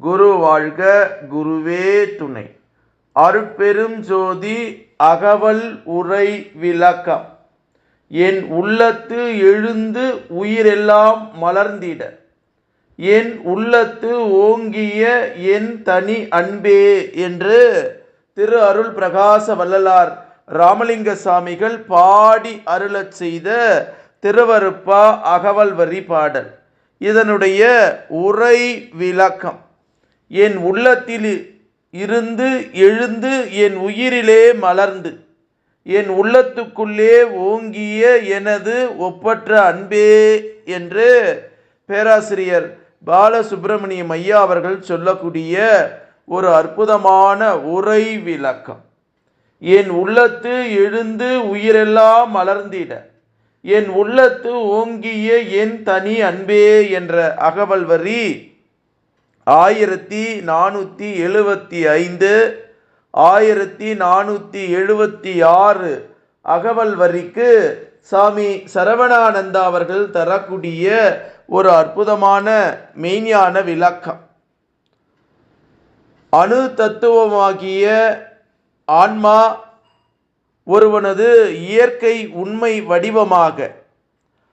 குரு வாழ்க குருவே துணை. அருட்பெரும் ஜோதி அகவல் உரை விளக்கம். என் உள்ளத்து எழுந்து உயிரெல்லாம் மலர்ந்திட. என் உள்ளத்து ஓங்கிய என் தனி அன்பே என்று திரு அருள் பிரகாச வள்ளலார் ராமலிங்க சாமிகள் பாடி அருளச் செய்த திருவருப்பா அகவல் வரி பாடல். இதனுடைய உரை விளக்கம். என் உள்ளத்தில் இருந்து எழுந்து என் உயிரிலே மலர்ந்து என் உள்ளத்துக்குள்ளே ஓங்கிய எனது ஒப்பற்ற அன்பே என்று பேராசிரியர் பாலசுப்பிரமணியம் ஐயா அவர்கள் சொல்லக்கூடிய ஒரு அற்புதமான உரை விளக்கம். என் உள்ளத்து எழுந்து உயிரெல்லாம் மலர்ந்திட என் உள்ளத்து ஓங்கிய என் தனி அன்பே என்ற அகவல் வரி ஆயிரத்தி நானூற்றி எழுபத்தி ஐந்து ஆயிரத்தி நானூற்றி எழுபத்தி ஆறு அகவல் வரிக்கு சாமி சரவணானந்தா அவர்கள் தரக்கூடிய ஒரு அற்புதமான மெய்ஞான விளக்கம். அணு தத்துவமாகிய ஆன்மா ஒருவனது இயற்கை உண்மை வடிவமாக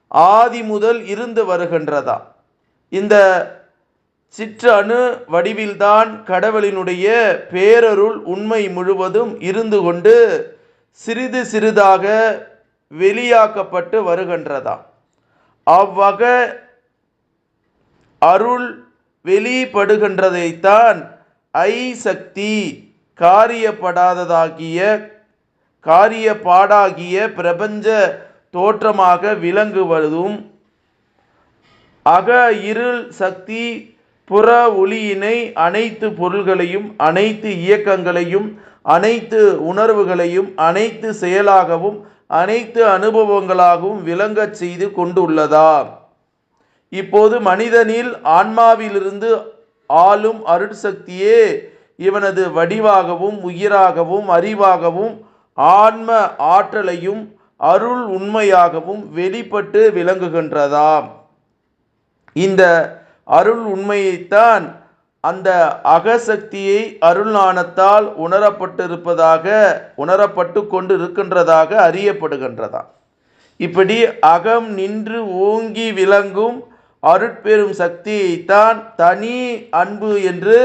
ஆதி முதல் இருந்து வருகின்றதா. இந்த சிற்றணு வடிவில்தான் கடவுளினுடைய பேரருள் உண்மை முழுவதும் இருந்து கொண்டு சிறிது சிறிதாக வெளியாக்கப்பட்டு வருகின்றதா அவ்வக அருள் வெளிப்படுகின்றதைத்தான் ஐ சக்தி காரியப்படாததாகிய காரியப்பாடாகிய பிரபஞ்ச தோற்றமாக விளங்குவதும் அக இருள் சக்தி புற ஒளியினை அனைத்து பொருள்களையும் அனைத்து இயக்கங்களையும் அனைத்து உணர்வுகளையும் அனைத்து செயலாகவும் அனைத்து அனுபவங்களாகவும் விளங்கச் செய்து கொண்டுள்ளதா? இப்போது மனிதனில் ஆன்மாவிலிருந்து ஆளும் அருட்சக்தியே இவனது வடிவாகவும் உயிராகவும் அறிவாகவும் ஆன்ம ஆற்றலையும் அருள் உண்மையாகவும் வெளிப்பட்டு விளங்குகின்றதாம். இந்த அருள் உண்மையைத்தான் அந்த அகசக்தியை அருள்நாணத்தால் உணரப்பட்டிருப்பதாக உணரப்பட்டு கொண்டு இருக்கின்றதாக அறியப்படுகின்றதாம். இப்படி அகம் நின்று ஓங்கி விளங்கும் அருட்பெரும் சக்தியைத்தான் தனி அன்பு என்று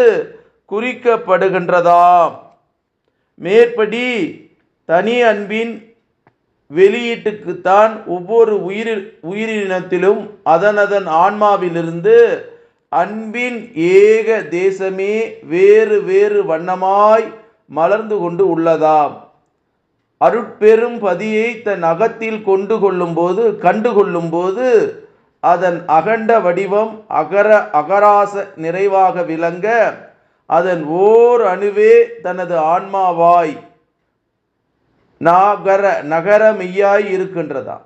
குறிக்கப்படுகின்றதாம். மேற்படி தனி அன்பின் வெளியீட்டுக்குத்தான் ஒவ்வொரு உயிரி உயிரினத்திலும் அதனதன் ஆன்மாவிலிருந்து அன்பின் ஏக தேசமே வேறு வேறு வண்ணமாய் மலர்ந்து கொண்டு உள்ளதாம். அருட்பெரும் பதியை தன் அகத்தில் கொண்டு கொள்ளும்போது கண்டு கொள்ளும்போது அதன் அகண்ட வடிவம் அகர அகராச நிறைவாக விளங்க அதன் ஓர் அணுவே தனது ஆன்மாவாய் நாகர நகர மெய்யாய் இருக்கின்றதா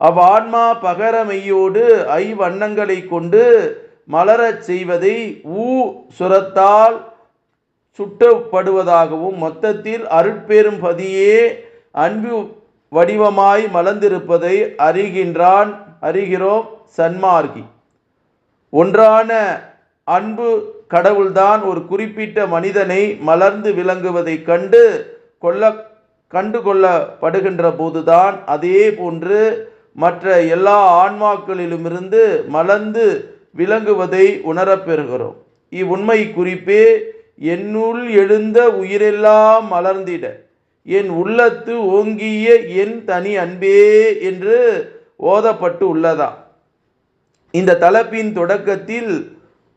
அவ்வான்மா பகர மெய்யோடு ஐவண்ணங்களை கொண்டு மலரச் செய்வதை ஊ சுரத்தால் சுட்டப்படுவதாகவும் மொத்தத்தில் அருட்பெரும் பதியே அன்பு வடிவமாய் மலர்ந்திருப்பதை அறிகின்றான் அறிகிறோம் சன்மார்கி. ஒன்றான அன்பு கடவுள்தான் ஒரு குறிப்பிட்ட மனிதனை மலர்ந்து விளங்குவதைக் கண்டு கொள்ள கண்டு கொள்ளப்படுகின்ற போதுதான் அதே போன்று மற்ற எல்லா ஆன்மாக்களிலுமிருந்து மலர்ந்து விளங்குவதை உணரப்பெறுகிறோம் இவ்வுண்மை குறிப்பே என்னுள் எழுந்த உயிரெல்லாம் மலர்ந்திட என் உள்ளத்து ஓங்கிய என் தனி அன்பே என்று ஓதப்பட்டு உள்ளதா? இந்த தலைப்பின் தொடக்கத்தில்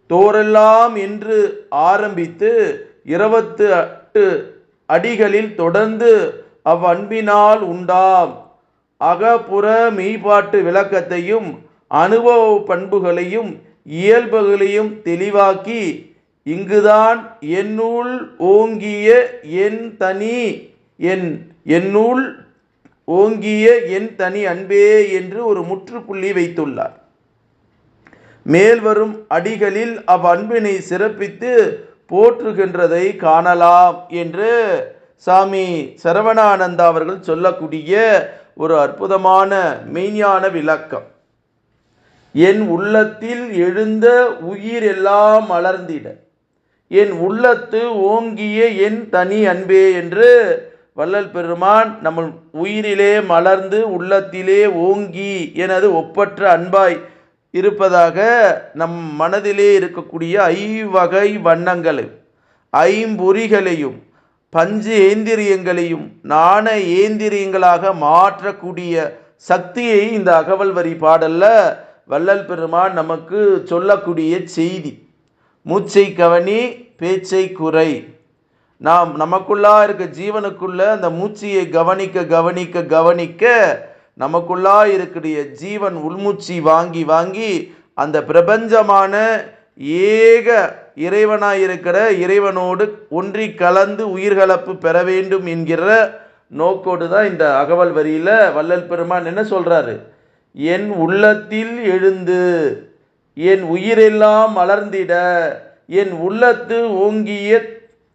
தோரெல்லாம் என்று ஆரம்பித்து இருபத்து எட்டு அடிகளில் தொடர்ந்து அவ்வன்பினால் உண்டாம் அகப்புற மெய்ப்பாட்டு விளக்கத்தையும் அனுபவ பண்புகளையும் இயல்புகளையும் தெளிவாக்கி இங்குதான் என்னுள் ஓங்கிய என் தனி என் என்னுள் ஓங்கிய என் தனி அன்பே என்று ஒரு முற்றுப்புள்ளி வைத்துள்ளார். மேல் வரும் அடிகளில் அவ்வன்பினை சிறப்பித்து போற்றுகின்றதை காணலாம் என்று சாமி சரவணானந்தா அவர்கள் சொல்லக்கூடிய ஒரு அற்புதமான மெய்ஞான விளக்கம். என் உள்ளத்தில் எழுந்த உயிர் எல்லாம் மலர்ந்திட. என் உள்ளத்து ஓங்கிய என் தனி அன்பே என்று வள்ளல் பெருமான் நம்ம உயிரிலே மலர்ந்து உள்ளத்திலே ஓங்கி எனது ஒப்பற்ற அன்பாய் இருப்பதாக நம் மனதிலே இருக்கக்கூடிய ஐவகை வண்ணங்களையும் ஐம்பொறிகளையும் பஞ்சு ஏந்திரியங்களையும் நாண ஏந்திரியங்களாக மாற்றக்கூடிய சக்தியை இந்த அகவல் வரி பாடலில் வள்ளல் பெருமான் நமக்கு சொல்லக்கூடிய செய்தி. மூச்சை கவனி பேச்சை குறை. நாம் நமக்குள்ளா இருக்க ஜீவனுக்குள்ள அந்த மூச்சையை கவனிக்க கவனிக்க கவனிக்க நமக்குள்ளா இருக்கக்கூடிய ஜீவன் உள்மூச்சி வாங்கி வாங்கி அந்த பிரபஞ்சமான ஏக இறைவனாய் இருக்கிற இறைவனோடு ஒன்றி கலந்து உயிர்கலப்பு பெற வேண்டும் என்கிற நோக்கோடு தான் இந்த அகவல் வரியில் வள்ளல் பெருமான் என்ன சொல்கிறாரு என் உள்ளத்தில் எழுந்து என் உயிரெல்லாம் மலர்ந்திட என் உள்ளத்து ஓங்கிய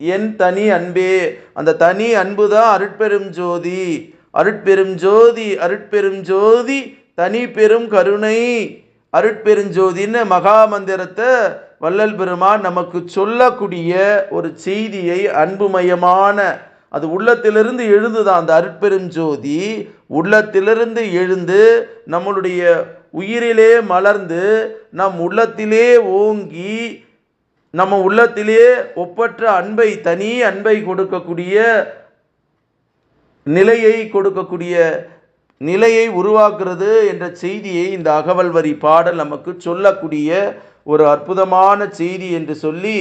என் தனி அன்பே. அந்த தனி அன்பு தான் அருட்பெரும் ஜோதி. அருட்பெரும் ஜோதி அருட்பெரும் ஜோதி தனி பெரும் கருணை. அருட்பெருஞ்சோதின்னு மகா மந்திரத்தை வள்ளல் பெருமான் நமக்கு சொல்லக்கூடிய ஒரு செய்தியை அன்புமயமான அது உள்ளத்திலிருந்து எழுந்துதான். அந்த அருட்பெரும் ஜோதி உள்ளத்திலிருந்து எழுந்து நம்மளுடைய உயிரிலே மலர்ந்து நம் உள்ளத்திலே ஓங்கி நம்ம உள்ளத்திலே ஒப்பற்ற அன்பை தனி அன்பை கொடுக்கக்கூடிய நிலையை கொடுக்கக்கூடிய நிலையை உருவாக்குறது என்ற செய்தியை இந்த அகவல் வரி பாடல் நமக்கு சொல்லக்கூடிய ஒரு அற்புதமான செய்தி என்று சொல்லி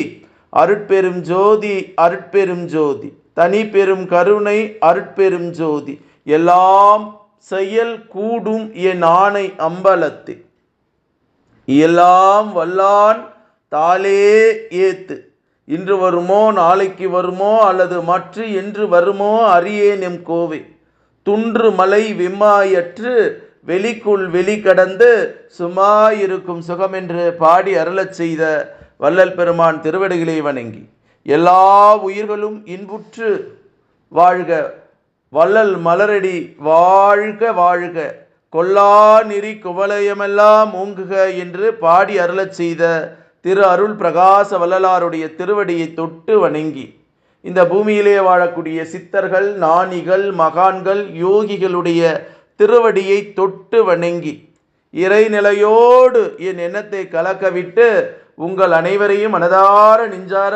அருட்பெரும் ஜோதி அருட்பெரும் ஜோதி தனி பெரும் கருணை அருட்பெரும் ஜோதி. எல்லாம் செயல் கூடும் என் ஆணை அம்பலத்து. எல்லாம் வல்லான் தாளே ஏத்து. இன்று வருமோ நாளைக்கு வருமோ அல்லது மற்ற என்று வருமோ அறியேன் எம் கோவை. துன்று மலை விம்மாயற்று வெளிக்குள் வெளி கடந்து சுமாயிருக்கும் சுகமென்று பாடி அருளச் செய்த வள்ளல் பெருமான் திருவடிகளை வணங்கி. எல்லா உயிர்களும் இன்புற்று வாழ்க. வள்ளல் மலரடி வாழ்க வாழ்க. கொல்லா நெறி குவலயமெல்லாம் ஓங்குக என்று பாடி அருளச் செய்த திரு அருள் பிரகாச வள்ளலாருடைய திருவடியை தொட்டு வணங்கி இந்த பூமியிலே வாழக்கூடிய சித்தர்கள் நாணிகள் மகான்கள் யோகிகளுடைய திருவடியை தொட்டு வணங்கி இறைநிலையோடு என் எண்ணத்தை கலக்கவிட்டு உங்கள் அனைவரையும் மனதார நெஞ்சார